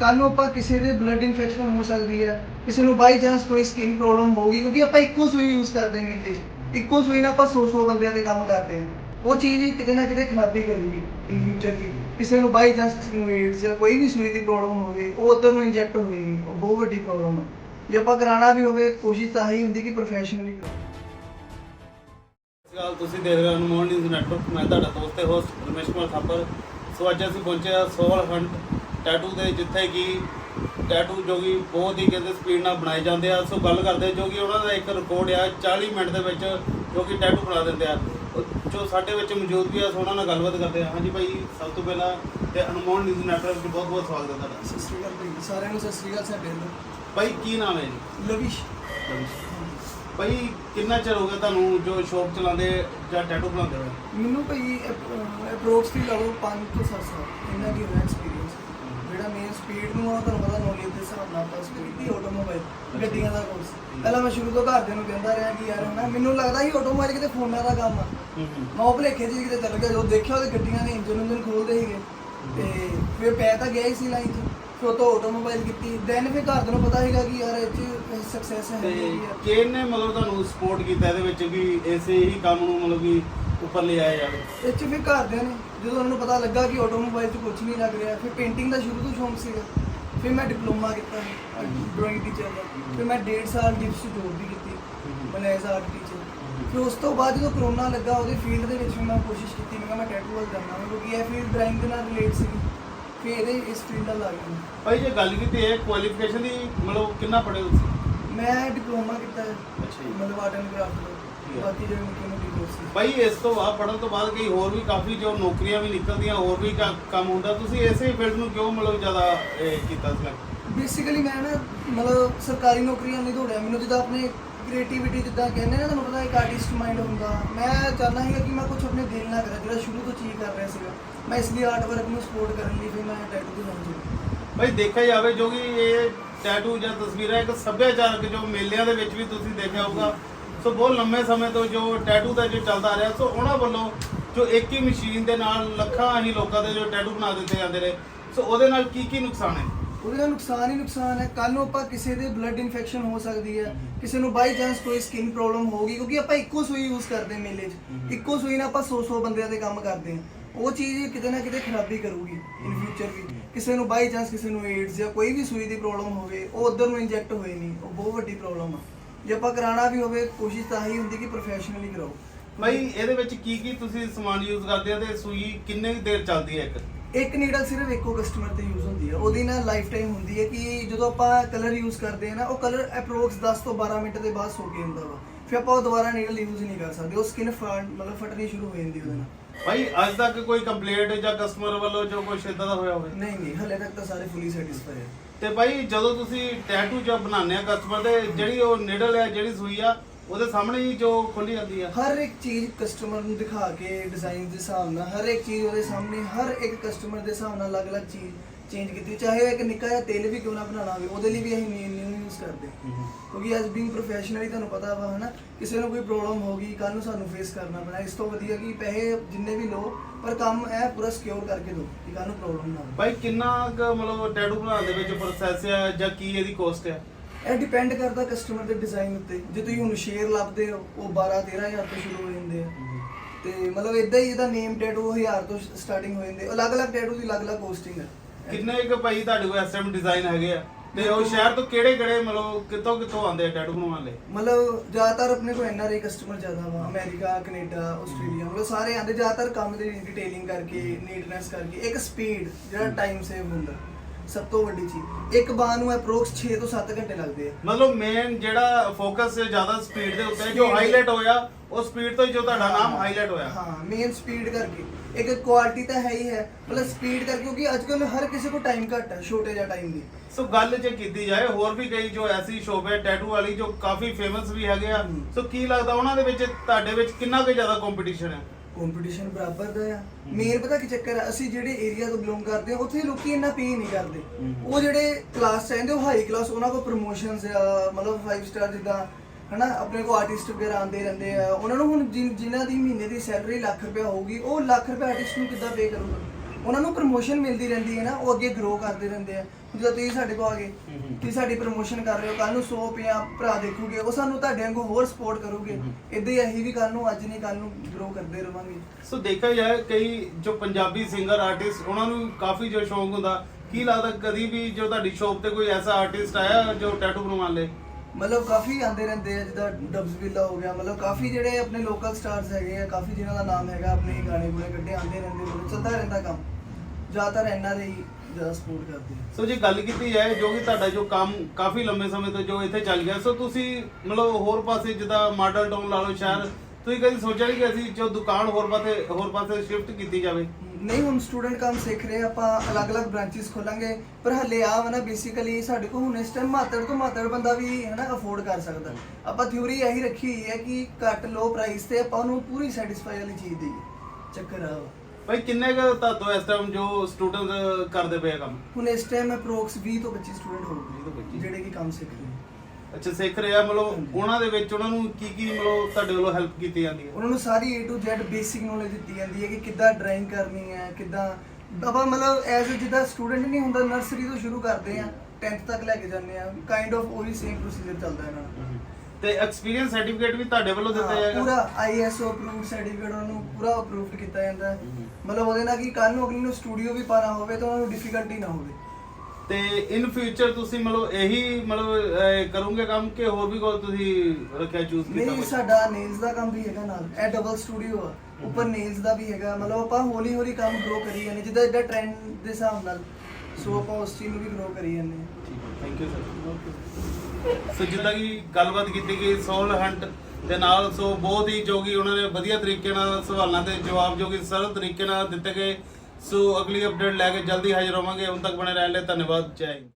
ਕੱਲ ਨੂੰ ਆਪਾਂ ਕਿਸੇ ਦੇ ਬਲੱਡ ਇਨਫੈਕਸ਼ਨ ਹੋ ਸਕਦੀ ਹੈ, ਕਿਸੇ ਨੂੰ ਬਾਈ ਚਾਂਸ ਕੋਈ ਸਕਿਨ ਪ੍ਰੋਬਲਮ ਹੋਊਗੀ, ਕਿਉਂਕਿ ਆਪਾਂ ਇੱਕੋ ਸੂਈ ਯੂਜ਼ ਕਰਦੇ ਹਾਂ ਤੇ ਇੱਕੋ ਸੂਈ ਨਾਲ ਆਪਾਂ 100 100 ਬੰਦਿਆਂ ਦੇ ਕੰਮ ਕਰਦੇ ਹਾਂ। ਉਹ ਚੀਜ਼ ਹੀ ਕਿਤੇ ਨਾ ਕਿਤੇ ਖਰਾਬੀ ਕਰੂਗੀ ਇਨ ਫਿਊਚਰ ਦੀ ਕਿਸੇ ਨੂੰ ਬਾਈ ਚਾਂਸ ਕਿਸੇ ਨੂੰ AIDS ਜਾਂ ਕੋਈ ਵੀ ਸੂਈ ਦੀ ਪ੍ਰੋਬਲਮ ਹੋਵੇ, ਉਹ ਉਧਰ ਨੂੰ ਇੰਜੈਕਟ ਹੋਵੇਗੀ ਉਹ ਬਹੁਤ ਵੱਡੀ ਪ੍ਰੋਬਲਮ ਹੈ ਜੇ ਆਪਾਂ ਕਰਾਉਣਾ ਵੀ ਹੋਵੇ, ਕੋਸ਼ਿਸ਼ ਤਾਂ ਹੀ ਹੁੰਦੀ ਕਿ ਪ੍ਰੋਫੈਸ਼ਨਲੀ ਕਰਾਓ। ਸਤਿ ਸ਼੍ਰੀ ਅਕਾਲ, ਤੁਸੀਂ ਦੇਖ ਰਹੇ ਹੋ ਅਨਮੋਲ ਨਿਊਜ਼ ਨੈਟਵਰਕ। ਮੈਂ ਤੁਹਾਡਾ ਦੋਸਤ ਤੇ ਹੋਸਟ ਰਮੇਸ਼ ਕੁਮਾਰ ਥਾਪਰ। ਸੋ ਅੱਜ ਅਸੀਂ ਪਹੁੰਚੇ ਹਾਂ ਸੋਹਲ ਹੰਟ ਟੈਟੂ ਦੇ ਜਿੱਥੇ ਕਿ ਟੈਟੂ ਜੋ ਕਿ ਬਹੁਤ ਹੀ ਕਹਿੰਦੇ ਸਪੀਡ ਨਾਲ ਬਣਾਏ ਜਾਂਦੇ ਆ। ਸੋ ਗੱਲ ਕਰਦੇ ਜੋ ਕਿ ਉਹਨਾਂ ਦਾ ਇੱਕ ਰਿਕਾਰਡ ਆ 40 ਮਿੰਟ ਦੇ ਵਿੱਚ ਜੋ ਕਿ ਟੈਟੂ ਬਣਾ ਦਿੰਦੇ ਆ। ਜੋ ਸਾਡੇ ਵਿੱਚ ਮੌਜੂਦ ਵੀ ਆ ਸੋ ਉਹਨਾਂ ਨਾਲ ਗੱਲਬਾਤ ਕਰਦੇ ਆ। ਹਾਂਜੀ ਭਾਈ ਸਭ ਤੋਂ ਪਹਿਲਾਂ ਤੇ ਅਨਮੋਲ ਨਿਊਜ਼ ਨੈਟਵਰਕ 'ਚ ਬਹੁਤ ਬਹੁਤ ਸਵਾਗਤ ਹੈ ਤੁਹਾਡਾ। ਸਤਿ ਸ਼੍ਰੀ ਅਕਾਲ ਭਾਈ ਸਾਰਿਆਂ ਨੂੰ ਸਤਿ ਸ਼੍ਰੀ ਅਕਾਲ ਸਾਡੇ ਵੱਲੋਂ। ਭਾਈ ਕੀ ਨਾਮ ਹੈ ਜੀ? ਲਵਿਸ਼। ਭਾਈ ਕਿੰਨਾ ਚਿਰ ਹੋ ਗਿਆ ਤੁਹਾਨੂੰ ਜੋ ਸ਼ੌਪ ਚਲਾਉਂਦੇ ਜਾਂ ਟੈਟੂ ਬਣਾਉਂਦੇ ਹੋਏ? ਮੈਨੂੰ ਭਾਈ ਅਪਰੋਕਸ ਲਗੋ 5 ਤੋਂ 7 ਸਾਲ ਇਹਨਾਂ ਦੀ ਹੋਇਆ ਐਕਸਪੀਰੀਅੰਸ ਜਿਹੜਾ ਮੇਨ ਸਪੀਡ ਨੂੰ ਆ ਤੁਹਾਨੂੰ ਪਤਾ ਨੌਲੇਜ ਦੇ ਹਿਸਾਬ ਨਾਲ ਆਪਾਂ ਸਪੀਡ ਦੀ ਆਟੋਮੋਬਾਈਲ ਗੱਡੀਆਂ ਦਾ ਕੋਰਸ ਪਹਿਲਾਂ ਮੈਂ ਸ਼ੁਰੂ ਤੋਂ ਘਰਦਿਆਂ ਨੂੰ ਕਹਿੰਦਾ ਰਿਹਾ ਕਿ ਯਾਰ ਹਨਾ ਮੈਨੂੰ ਲੱਗਦਾ ਸੀ ਆਟੋਮੋਬਾਈਲ ਕਿਤੇ ਫੋਨਾਂ ਦਾ ਕੰਮ ਆ। ਮੈਂ ਉਹ ਭਲੇਖੇ ਜੀ ਕਿਤੇ ਚੱਲ ਗਿਆ ਜਦੋਂ ਦੇਖਿਆ ਉਹਦੇ ਗੱਡੀਆਂ ਦੇ ਇੰਜਨ ਉਂਜਨ ਖੋਲਦੇ ਸੀਗੇ। ਤੇ ਫਿਰ ਪੈ ਤਾਂ ਗਿਆ ਹੀ ਸੀ ਲਾਈਨ 'ਚ। ਫਿਰ ਉਹ ਤੋਂ ਆਟੋਮੋਬਾਈਲ ਕੀਤੀ। ਦੈਨ ਫਿਰ ਘਰਦਿਆਂ ਨੂੰ ਪਤਾ ਸੀਗਾ ਕਿ ਯਾਰ ਇਹ 'ਚ ਸਕਸੈਸ ਹੈ। ਕਿਹਨ ਨੇ ਮਤਲਬ ਤੁਹਾਨੂੰ ਸਪੋਰਟ ਕੀਤਾ ਇਹਦੇ ਵਿੱਚ ਵੀ ਇਸੇ ਹੀ ਕੰਮ ਨੂੰ ਮਤਲਬ ਕਿ ਉੱਪਰ ਲੈ ਆਇਆ ਜਾਵੇ? ਇਹ 'ਚ ਫਿਰ ਘਰਦਿਆਂ ਨੇ। ਜਦੋਂ ਉਹਨਾਂ ਨੂੰ ਪਤਾ ਲੱਗਾ ਕਿ ਆਟੋਮੋਬਾਈਲ 'ਚ ਕੁਝ ਨਹੀਂ ਲੱਗ ਰਿਹਾ ਫਿਰ ਪੇਂਟਿੰਗ ਦਾ ਸ਼ੁਰੂ ਤੋਂ ਸ਼ੌਂਕ ਸੀਗਾ। ਫਿਰ ਮੈਂ ਡਿਪਲੋਮਾ ਕੀਤਾ ਡਰਾਇੰਗ ਟੀਚਰ ਦਾ। ਫਿਰ ਮੈਂ 1.5 ਸਾਲ ਜਿਪਸ ਚ ਜੋਬ ਵੀ ਕੀਤੀ ਮਤਲਬ ਐਜ਼ ਆਰਟ ਟੀਚਰ ਫਿਰ ਉਸ ਤੋਂ ਬਾਅਦ ਜਦੋਂ ਕਰੋਨਾ ਲੱਗਾ ਉਹਦੇ ਫੀਲਡ ਦੇ ਵਿੱਚ ਵੀ ਮੈਂ ਕੋਸ਼ਿਸ਼ ਕੀਤੀ। ਮੈਂ ਕਿਹਾ ਮੈਂ ਟੈਟੂ ਵੱਲ ਜਾਣਾ ਵਾ, ਕਿਉਂਕਿ ਇਹ ਫੀਲਡ ਡਰਾਇੰਗ ਦੇ ਨਾਲ ਰਿਲੇਟ ਸੀ ਫਿਰ ਇਹਦੇ ਇਸ ਫੀਲਡ ਨਾਲ ਲੱਗ ਗਿਆ ਭਾਈ ਜੇ ਗੱਲ ਕੀਤੀ ਹੈ ਕੁਆਲੀਫਿਕੇਸ਼ਨ ਦੀ ਮਤਲਬ ਕਿੰਨਾ ਪੜ੍ਹੇ ਤੁਸੀਂ? ਮੈਂ ਡਿਪਲੋਮਾ ਕੀਤਾ ਹੈ ਅੱਛਾ। ਮਤਲਬ ਆਰਟ ਐਂਡ ਕਰਾਫਟ। ਬਾਕੀ ਜਿਹੜੇ ਕੋਰਸ ਇਸ ਤੋਂ ਬਾਅਦ ਪੜ੍ਹਨ ਤੋਂ ਬਾਅਦ ਕਈ ਹੋਰ ਵੀ ਕਾਫੀ ਜੋ ਨੌਕਰੀਆਂ ਵੀ ਨਿਕਲਦੀਆਂ ਹੋਰ ਵੀ ਕ- ਕੰਮ ਹੁੰਦਾ ਤੁਸੀਂ ਇਸੇ ਫੀਲਡ ਨੂੰ ਕਿਉਂ ਮਤਲਬ ਜ਼ਿਆਦਾ ਇਹ ਕੀਤਾ ਸਿਲੈਕਟ ਬੇਸਿਕਲੀ ਮੈਂ ਨਾ ਮਤਲਬ ਸਰਕਾਰੀ ਨੌਕਰੀਆਂ ਨਹੀਂ ਦੌੜਿਆ। ਮੈਨੂੰ ਜਿੱਦਾਂ ਆਪਣੇ ਕ੍ਰੀਏਟੀਵਿਟੀ ਜਿੱਦਾਂ ਕਹਿੰਦੇ ਨਾ ਤੁਹਾਨੂੰ ਪਤਾ ਇੱਕ ਆਰਟਿਸਟ ਮਾਈਂਡ ਹੁੰਦਾ। ਮੈਂ ਚਾਹੁੰਦਾ ਸੀਗਾ ਕਿ ਮੈਂ ਕੁਝ ਆਪਣੇ ਦਿਲ ਨਾਲ ਕਰਾਂ ਜਿਹੜਾ ਸ਼ੁਰੂ ਤੋਂ ਚੀਜ਼ ਕਰ ਰਿਹਾ ਸੀਗਾ। ਮੈਂ ਇਸ ਲਈ ਆਰਟ ਵਰਕ ਨੂੰ ਸਪੋਰਟ ਕਰਨ ਲਈ ਫਿਰ ਮੈਂ ਟੈਟੂ ਦੀ ਚੁੱਕੀ। ਭਾਈ ਦੇਖਿਆ ਜਾਵੇ ਜੋ ਕਿ ਇਹ ਟੈਟੂ ਜਾਂ ਤਸਵੀਰਾਂ ਇੱਕ ਸੱਭਿਆਚਾਰਕ ਜੋ ਮੇਲਿਆਂ ਦੇ ਵਿੱਚ ਵੀ ਤੁਸੀਂ ਦੇਖਿਆ ਹੋਊਗਾ। ਸੋ ਬਹੁਤ ਲੰਮੇ ਸਮੇਂ ਤੋਂ ਜੋ ਟੈਟੂ ਦਾ ਜੋ ਚੱਲਦਾ ਆ ਰਿਹਾ ਸੋ ਉਹਨਾਂ ਵੱਲੋਂ ਜੋ ਇੱਕ ਹੀ ਮਸ਼ੀਨ ਦੇ ਨਾਲ ਲੱਖਾਂ ਹੀ ਲੋਕਾਂ ਦੇ ਜੋ ਟੈਟੂ ਬਣਾ ਦਿੱਤੇ ਜਾਂਦੇ ਨੇ ਸੋ ਉਹਦੇ ਨਾਲ ਕੀ ਕੀ ਨੁਕਸਾਨ ਹੈ? ਉਹਦੇ ਨਾਲ ਨੁਕਸਾਨ ਹੀ ਨੁਕਸਾਨ ਹੈ। ਕੱਲ ਨੂੰ ਆਪਾਂ ਕਿਸੇ ਦੇ ਬਲੱਡ ਇਨਫੈਕਸ਼ਨ ਹੋ ਸਕਦੀ ਹੈ ਕਿਸੇ ਨੂੰ ਬਾਈ ਚਾਂਸ ਕੋਈ ਸਕਿਨ ਪ੍ਰੋਬਲਮ ਹੋਊਗੀ ਕਿਉਂਕਿ ਆਪਾਂ ਇੱਕੋ ਸੂਈ ਯੂਜ਼ ਕਰਦੇ ਹਾਂ ਮੇਲੇ 'ਚ। ਇੱਕੋ ਸੂਈ ਨਾਲ ਆਪਾਂ 100-100 ਬੰਦਿਆਂ ਦੇ ਕੰਮ ਕਰਦੇ ਹਾਂ। ਉਹ ਚੀਜ਼ ਕਿਤੇ ਨਾ ਕਿਤੇ ਖਰਾਬੀ ਕਰੂਗੀ ਇਨ ਫਿਊਚਰ ਵੀ। ਕਿਸੇ ਨੂੰ ਬਾਈ ਚਾਂਸ ਕਿਸੇ ਨੂੰ AIDS ਜਾਂ ਕੋਈ ਵੀ ਸੂਈ ਦੀ ਪ੍ਰੋਬਲਮ ਹੋਵੇ ਉਹ ਉਧਰ ਨੂੰ ਇੰਜੈਕਟ ਹੋਏ ਨਹੀਂ ਉਹ ਬਹੁਤ ਵੱਡੀ ਪ੍ਰੋਬਲਮ ਆ। ਜੇ ਆਪਾਂ ਕਰਾਉਣਾ ਵੀ ਹੋਵੇ ਕੋਸ਼ਿਸ਼ ਤਾਂ ਹੀ ਹੁੰਦੀ ਕਿ ਪ੍ਰੋਫੈਸ਼ਨਲੀ ਕਰਾਓ। ਭਾਈ ਇਹਦੇ ਵਿੱਚ ਕੀ ਕੀ ਤੁਸੀਂ ਸਮਾਨ ਯੂਜ਼ ਕਰਦੇ ਆ ਤੇ ਸੂਈ ਕਿੰਨੇ ਕੁ ਦੇਰ ਚੱਲਦੀ ਹੈ ਇੱਕ? ਇੱਕ ਨੀਡਲ ਸਿਰਫ ਇੱਕੋ ਕਸਟਮਰ ਤੇ ਯੂਜ਼ ਹੁੰਦੀ ਹੈ। ਉਹਦੀ ਨਾ ਲਾਈਫ ਟਾਈਮ ਹੁੰਦੀ ਹੈ ਕਿ ਜਦੋਂ ਆਪਾਂ ਕਲਰ ਯੂਜ਼ ਕਰਦੇ ਹਾਂ ਨਾ ਉਹ ਕਲਰ ਅਪਰੋਕਸ 10 ਤੋਂ 12 ਮਿੰਟ ਦੇ ਬਾਅਦ ਸੁੱਕ ਜਾਂਦਾ ਵਾ। ਫਿਰ ਆਪਾਂ ਉਹ ਦੁਬਾਰਾ ਨੀਡਲ ਯੂਜ਼ ਨਹੀਂ ਕਰ ਸਕਦੇ। ਉਹ ਸਕਿਨ ਫਟ ਮਤਲਬ ਫਟਣੀ ਸ਼ੁਰੂ ਹੋ ਜਾਂਦੀ ਉਹਦੇ ਨਾਲ। ਭਾਈ ਅੱਜ ਤੱਕ ਕੋਈ ਕੰਪਲੇਂਟ ਜਾਂ ਕਸਟਮਰ ਵੱਲੋਂ ਜੋ ਕੁਛ ਇਦਾਂ ਦਾ ਹੋਇਆ ਹੋਵੇ? ਨਹੀਂ ਨਹੀਂ ਹਲੇ ਤੱਕ ਤਾਂ ਸਾਰੇ ਫੁੱਲੀ ਸੈਟੀਸਫਾਈ ਹੈ ਤੇ ਭਾਈ ਜਦੋਂ ਤੁਸੀਂ ਟੈਟੂ ਜਬ ਬਣਾਉਂਦੇ ਆ ਕਸਟਮਰ ਦੇ, ਜਿਹੜੀ ਉਹ ਨਿਡਲ ਹੈ, ਜਿਹੜੀ ਸੂਈ ਆ, ਉਹਦੇ ਸਾਹਮਣੇ ਹੀ ਜੋ ਖੋਲੀ ਜਾਂਦੀ ਆ। ਹਰ ਇੱਕ ਚੀਜ਼ ਕਸਟਮਰ ਨੂੰ ਦਿਖਾ ਕੇ ਡਿਜ਼ਾਈਨ ਦੇ ਹਿਸਾਬ ਨਾਲ, ਹਰ ਇੱਕ ਚੀਜ਼ ਉਹਦੇ ਸਾਹਮਣੇ, ਹਰ ਇੱਕ ਕਸਟਮਰ ਦੇ ਹਿਸਾਬ ਨਾਲ ਅਲੱਗ-ਅਲੱਗ ਚੀਜ਼। ਚੇਂਜ ਕੀਤੀ ਚਾਹੇ ਇੱਕ ਨਿੱਕਾ ਜਿਹਾ ਤੇਲ ਵੀ ਕਿਉਂ ਨਾ ਬਣਾਉਣਾ ਹੋਵੇ ਉਹਦੇ ਲਈ ਵੀ ਅਸੀਂ ਨਿਊ ਨਿਊ ਯੂਜ਼ ਕਰਦੇ ਕਿਉਂਕਿ ਐਸ ਬੀਇੰਗ ਪ੍ਰੋਫੈਸ਼ਨਲੀ ਤੁਹਾਨੂੰ ਪਤਾ ਵਾ ਹਨਾ ਕਿਸੇ ਨੂੰ ਕੋਈ ਪ੍ਰੋਬਲਮ ਹੋ ਗਈ ਕੱਲ ਨੂੰ ਸਾਨੂੰ ਫੇਸ ਕਰਨਾ ਪੈਣਾ। ਇਸ ਤੋਂ ਵਧੀਆ ਕਿ ਪੈਸੇ ਜਿੰਨੇ ਵੀ ਲਓ ਪਰ ਕੰਮ ਇਹ ਪੂਰਾ ਸਿਕਿਉਰ ਕਰਕੇ ਦਿਓ ਕਿ ਕੱਲ ਨੂੰ ਪ੍ਰੋਬਲਮ ਨਾ ਹੋਵੇ। ਭਾਈ ਕਿੰਨਾ ਕੁ ਮਤਲਬ ਟੈਟੂ ਬਣਾਉਣ ਦੇ ਵਿੱਚ ਪ੍ਰੋਸੈਸ ਆ ਜਾਂ ਕੀ ਇਹਦੀ ਕੋਸਟ ਆ? ਇਹ ਡਿਪੈਂਡ ਕਰਦਾ ਕਸਟਮਰ ਦੇ ਡਿਜ਼ਾਈਨ ਉੱਤੇ। ਜੇ ਤੁਸੀਂ ਹੁਣ ਸ਼ੇਰ ਲੱਭਦੇ ਹੋ ਉਹ 12 13000 ਤੋਂ ਸ਼ੁਰੂ ਹੋ ਜਾਂਦੇ ਆ। ਤੇ ਮਤਲਬ ਇਦਾਂ ਹੀ ਇਹਦਾ ਨੇਮ ਟੈਟੂ 1000 ਤੋਂ ਸਟਾਰਟਿੰਗ ਹੋ ਜਾਂਦੇ ਅਲੱਗ-ਅਲੱਗ ਟੈਟੂ ਦੀ ਅਲੱਗ-ਅਲੱਗ ਕੋਸਟਿੰਗ ਹੈ ਕਿੰਨੇ ਕੁ ਭਾਈ ਤੁਹਾਡੇ ਕੋਲ ਐਸਐਮ ਡਿਜ਼ਾਈਨ ਹੈਗੇ ਆ? ਤੇ ਉਹ ਸ਼ਹਿਰ ਤੋਂ ਕਿਹੜੇ ਕਿਹੜੇ ਮਤਲਬ ਕਿੱਥੋਂ ਕਿੱਥੋਂ ਆਉਂਦੇ ਆ ਟੈਟੂ ਬਣਵਾਉਣ ਲਈ ਮਤਲਬ ਜ਼ਿਆਦਾਤਰ ਆਪਣੇ ਕੋਲ ਐਨਆਰਆਈ ਕਸਟਮਰ ਜ਼ਿਆਦਾ ਵਾ ਅਮਰੀਕਾ ਕੈਨੇਡਾ ਆਸਟ੍ਰੇਲੀਆ ਮਤਲਬ ਸਾਰੇ ਆਂਦੇ ਜ਼ਿਆਦਾਤਰ ਕੰਮ ਦੀ ਡਿਟੇਲਿੰਗ ਕਰਕੇ ਨੀਟਨੈਸ ਕਰਕੇ ਇੱਕ ਸਪੀਡ ਜਿਹੜਾ ਟਾਈਮ ਸੇਵ ਹੁੰਦਾ ਸਭ ਤੋਂ ਵੱਡੀ ਚੀਜ਼। ਇੱਕ ਬਾਹ ਨੂੰ ਅਪਰੋਕਸ 6 ਤੋਂ 7 ਘੰਟੇ ਲੱਗਦੇ ਆ। ਮਤਲਬ ਮੇਨ ਜਿਹੜਾ ਫੋਕਸ ਜ਼ਿਆਦਾ ਸਪੀਡ ਦੇ ਉੱਤੇ ਹੈ, ਜੋ Speed। ਹਾਈਲਾਈਟ ਹੋਇਆ ਉਹ ਸਪੀਡ ਤੋਂ ਹੀ ਜੋ ਤੁਹਾਡਾ ਨਾਮ ਹਾਈਲਾਈਟ ਹੋਇਆ। ਹਾਂ ਮੇਨ ਸਪੀਡ ਕਰਕੇ। ਇੱਕ ਕੁਆਲਿਟੀ ਤਾਂ ਹੈ ਹੀ ਹੈ ਪਲੱਸ ਸਪੀਡ ਕਰਕੇ ਕਿਉਂਕਿ ਅੱਜ ਕੱਲ ਹਰ ਕਿਸੇ ਕੋਲ ਟਾਈਮ ਘੱਟ ਹੈ ਛੋਟੇ ਜਿਹਾ ਟਾਈਮ ਦੀ ਸੋ ਗੱਲ ਜੇ ਕੀਤੀ ਜਾਏ ਹੋਰ ਵੀ ਕਈ ਜੋ ਐਸੀ ਸ਼ੋਪ ਹੈ ਟੈਟੂ ਵਾਲੀ ਜੋ ਕਾਫੀ ਫੇਮਸ ਵੀ ਹੈਗੇ ਆ। ਸੋ ਕੀ ਲੱਗਦਾ ਉਹਨਾਂ ਦੇ ਵਿੱਚ ਤੁਹਾਡੇ ਵਿੱਚ ਕਿੰਨਾ ਕੁ ਜ਼ਿਆਦਾ ਕੰਪੀਟੀਸ਼ਨ ਹੈ? ਕੰਪੀਟੀਸ਼ਨ ਬਰਾਬਰ ਦਾ ਆ। ਮੇਨ ਪਤਾ ਕੀ ਚੱਕਰ ਆ ਅਸੀਂ ਜਿਹੜੇ ਏਰੀਆ ਤੋਂ ਬਿਲੋਂਗ ਕਰਦੇ ਆ ਉੱਥੇ ਲੋਕੀ ਇੰਨਾ ਪੇ ਨਹੀਂ ਕਰਦੇ। ਉਹ ਜਿਹੜੇ ਕਲਾਸ ਚਾਹੁੰਦੇ ਉਹ ਹਾਈ ਕਲਾਸ ਉਹਨਾਂ ਕੋਲ ਪ੍ਰੋਮੋਸ਼ਨਸ ਆ ਮਤਲਬ 5 ਸਟਾਰ ਜਿੱਦਾਂ ਹਨਾ ਆਪਣੇ ਕੋ ਆਰਟਿਸਟ ਵਗੈਰਾ ਆਉਂਦੇ ਰਹਿੰਦੇ ਆ। ਉਹਨਾਂ ਨੂੰ ਹੁਣ ਜਿਨ- ਜਿਨ੍ਹਾਂ ਦੀ ਮਹੀਨੇ ਦੀ ਸੈਲਰੀ ਲੱਖ ਰੁਪਏ ਹੋਊਗੀ ਉਹ ਲੱਖ ਰੁਪਏ ਆਰਟਿਸਟ ਨੂੰ ਕਿੱਦਾਂ ਪੇ ਕਰੂਗਾ? ਉਹਨਾਂ ਨੂੰ ਪ੍ਰਮੋਸ਼ਨ ਮਿਲਦੀ ਰਹਿੰਦੀ ਹੈ ਨਾ ਉਹ ਅੱਗੇ ਗਰੋ ਕਰਦੇ ਰਹਿੰਦੇ ਆ। ਜਦੋਂ ਤੁਸੀਂ ਸਾਡੇ ਕੋਲ ਆ ਗਏ ਤੁਸੀਂ ਸਾਡੀ ਪ੍ਰਮੋਸ਼ਨ ਕਰ ਰਹੇ ਹੋ ਕੱਲ ਨੂੰ 100 ਪਿਆ ਭਰਾ ਦੇਖੋਗੇ ਉਹ ਸਾਨੂੰ ਤੁਹਾਡੇ ਵਾਂਗੂ ਹੋਰ ਸਪੋਰਟ ਕਰੋਗੇ। ਇਦਾਂ ਹੀ। ਅਸੀਂ ਵੀ ਕੱਲ ਨੂੰ ਅੱਜ ਨਹੀਂ ਕੱਲ ਨੂੰ ਗਰੋ ਕਰਦੇ ਰਵਾਂਗੇ। ਸੋ ਦੇਖਿਆ ਜਾਏ ਕਈ ਜੋ ਪੰਜਾਬੀ ਸਿੰਗਰ ਆਰਟਿਸਟ ਉਹਨਾਂ ਨੂੰ ਕਾਫੀ ਜੋ ਸ਼ੌਂਕ ਹੁੰਦਾ। ਕੀ ਲੱਗਦਾ ਕਦੀ ਵੀ ਜੋ ਤੁਹਾਡੀ ਸ਼ੋਪ ਤੇ ਕੋਈ ਐਸਾ ਆਰਟਿਸਟ ਆਇਆ ਜੋ ਟੈਟੂ ਬਣਵਾ ਲੇ? ਮਤਲਬ ਕਾਫੀ ਆਂਦੇ ਰਹਿੰਦੇ ਆ ਜਿੱਦਾਂ ਡਬਸ ਵਿਲਾ ਹੋ ਗਿਆ ਮਤਲਬ ਕਾਫੀ ਜਿਹੜੇ ਆਪਣੇ ਲੋਕਲ ਸਟਾਰਸ ਹੈਗੇ ਆ ਕਾਫੀ ਜਿਨ੍ਹਾਂ ਦਾ ਨਾਮ ਹੈਗਾ ਆਪਣੇ ਗਾਣੇ ਗੁਣੇ ਕੱਢੇ ਆਂਦੇ ਰਹਿੰਦੇ ਮਤਲਬ ਚੱਲਦਾ ਰਹਿੰਦਾ ਕੰਮ। ਜ਼ਿਆਦਾਤਰ ਇਹਨਾਂ ਦੇ ਹੀ ਜ਼ਿਆਦਾ ਸਪੋਰਟ ਕਰਦੇ ਆ। ਸੋ ਜੇ ਗੱਲ ਕੀਤੀ ਜਾਏ ਜੋ ਕਿ ਤੁਹਾਡਾ ਜੋ ਕੰਮ ਕਾਫੀ ਲੰਬੇ ਸਮੇਂ ਤੋਂ ਜੋ ਇੱਥੇ ਚੱਲ ਗਿਆ ਸੋ ਤੁਸੀਂ ਮਤਲਬ ਹੋਰ ਪਾਸੇ ਜਿੱਦਾਂ ਮਾਡਲ ਟਾਊਨ ਲਾ ਲਓ ਸ਼ਹਿਰ ਤੁਸੀਂ ਕਦੀ ਸੋਚਿਆ ਨਹੀਂ ਕਿ ਅਸੀਂ ਜੋ ਦੁਕਾਨ ਹੋਰ ਪਾਸੇ ਹੋਰ ਪਾਸੇ ਸ਼ਿਫਟ ਕੀਤੀ ਜਾਵੇ? ਨਹੀਂ ਹੁਣ ਸਟੂਡੈਂਟ ਕੰਮ ਸਿੱਖ ਰਹੇ ਆ, ਆਪਾਂ ਅਲੱਗ-ਅਲੱਗ ਬ੍ਰਾਂਚਸ ਖੋਲਾਂਗੇ ਪਰ ਹੱਲੇ ਆ ਵਾ ਨਾ ਬੇਸਿਕਲੀ ਸਾਡੇ ਕੋਲ ਹੁਣ ਇਸ ਟਾਈਮ ਮਾਤੜ ਤੋਂ ਮਾਤੜ ਬੰਦਾ ਵੀ ਹੈ ਨਾ ਅਫੋਰਡ ਕਰ ਸਕਦਾ ਆਪਾਂ ਥਿਊਰੀ ਇਹੀ ਰੱਖੀ ਹੋਈ ਹੈ ਕਿ ਘੱਟ ਲੋ ਪ੍ਰਾਈਸ ਤੇ ਆਪਾਂ ਉਹਨੂੰ ਪੂਰੀ ਸੈਟੀਸਫਾਈ ਵਾਲੀ ਚੀਜ਼ ਦੇਈਏ ਚੱਕਰ ਆ ਵਾ। ਭਾਈ ਕਿੰਨੇ ਕੁ ਤੁਹਾਤੋਂ ਇਸ ਟਾਈਮ ਜੋ ਸਟੂਡੈਂਟ ਕਰਦੇ ਪਏ ਆ ਕੰਮ ਹੁਣ ਇਸ ਟਾਈਮ ਅਪਰੋਕਸ 20 ਤੋਂ 25 ਸਟੂਡੈਂਟ 20 ਤੋਂ ਹੋਣਗੇ 25 ਜਿਹੜੇ ਕਿ ਕੰਮ ਸਿੱਖ ਰਹੇ ਆ। ਅੱਛਾ ਸਿੱਖ ਰਿਹਾ ਮਤਲਬ ਉਹਨਾਂ ਦੇ ਵਿੱਚ ਉਹਨਾਂ ਨੂੰ ਕੀ ਕੀ ਮਤਲਬ ਤੁਹਾਡੇ ਵੱਲੋਂ ਹੈਲਪ ਕੀਤੀ ਜਾਂਦੀ ਹੈ? ਉਹਨਾਂ ਨੂੰ ਸਾਰੀ A to Z basic knowledge ਦਿੱਤੀ ਜਾਂਦੀ ਹੈ ਕਿ ਕਿੱਦਾਂ ਡਰਾਇੰਗ ਕਰਨੀ ਹੈ ਕਿੱਦਾਂ ਆਪਾਂ ਮਤਲਬ ਐਜ਼ ਜਿੱਦਾਂ ਸਟੂਡੈਂਟ ਨਹੀਂ ਹੁੰਦਾ ਨਰਸਰੀ ਤੋਂ ਸ਼ੁਰੂ ਕਰਦੇ ਆ 10th ਤੱਕ ਲੈ ਕੇ ਜਾਂਦੇ ਆ ਕਾਈਂਡ ਆਫ ਉਹੀ ਸੇਮ ਪ੍ਰੋਸੀਜਰ ਚੱਲਦਾ ਇਹਨਾਂ ਦਾ। ਤੇ ਐਕਸਪੀਰੀਅੰਸ ਸਰਟੀਫਿਕੇਟ ਵੀ ਤੁਹਾਡੇ ਵੱਲੋਂ ਦਿੱਤਾ ਹਾਂ, ਜਾਏਗਾ? ਪੂਰਾ ISO ਅਪਰੂਵਡ ਸਰਟੀਫਿਕੇਟ ਉਹਨਾਂ ਨੂੰ ਪੂਰਾ ਅਪਰੂਵਡ ਕੀਤਾ ਜਾਂਦਾ। ਹੈ। ਮਤਲਬ ਉਹਦੇ ਨਾਲ ਕਿ ਕੱਲ ਨੂੰ ਅਗਲੀ ਨੂੰ ਸਟੂਡੀਓ ਵੀ ਪਾਣਾ ਹੋਵੇ ਤਾਂ ਉਹਨਾਂ ਨੂੰ ਡਿਫਿਕਲਟੀ ਨਾ ਹੋਵੇ। ਤੇ ਇਨ ਫਿਊਚਰ ਤੁਸੀਂ ਮਤਲਬ ਇਹੀ ਮਤਲਬ ਅਹ, ਕਰੋਗੇ ਕੰਮ ਕਿ ਹੋਰ ਵੀ ਕੋਈ ਤੁਸੀਂ ਰੱਖਿਆ ਚੂਜ਼ ਕੀਤਾ ਨਹੀਂ? ਸਾਡਾ ਨੇਲਸ ਦਾ ਕੰਮ ਵੀ ਹੈਗਾ ਨਾਲ। ਇਹ ਡਬਲ ਸਟੂਡੀਓ ਆ। ਉੱਪਰ ਨੇਲਸ ਦਾ ਵੀ ਹੈਗਾ। ਮਤਲਬ ਆਪਾਂ ਹੌਲੀ ਹੌਲੀ ਕੰਮ ਗਰੋ ਕਰੀ ਜਾਂਦੇ ਜਿੱਦਾਂ ਜਿੱਦਾਂ ਟ੍ਰੈਂਡ ਦੇ ਹਿਸਾਬ ਨਾਲ। ਸੋ ਆਪਾਂ ਉਸ ਚੀਜ਼ ਨੂੰ ਵੀ ਗਰੋ ਕਰੀ ਜਾਂਦੇ ਹੈ। ਥੈਂਕ ਯੂ ਸਰ ਸੋ ਜਿੱਦਾਂ ਕਿ ਗੱਲਬਾਤ ਕੀਤੀ ਗਈ ਸੋਲ ਹੰਟ ਦੇ ਨਾਲ ਸੋ ਬਹੁਤ ਹੀ ਜੋ ਕਿ ਉਹਨਾਂ ਨੇ ਵਧੀਆ ਤਰੀਕੇ ਨਾਲ ਸਵਾਲਾਂ ਦੇ ਜਵਾਬ ਜੋ ਕਿ ਸਰਲ ਤਰੀਕੇ ਨਾਲ ਦਿੱਤੇ ਗਏ। ਸੋ ਅਗਲੀ ਅਪਡੇਟ ਲੈ ਕੇ ਜਲਦੀ ਹਾਜ਼ਰ ਹੋਵਾਂਗੇ। ਹੁਣ ਤੱਕ ਬਣੇ ਰਹਿਣ ਲਈ ਧੰਨਵਾਦ। ਜੈ ਹਿੰਦ।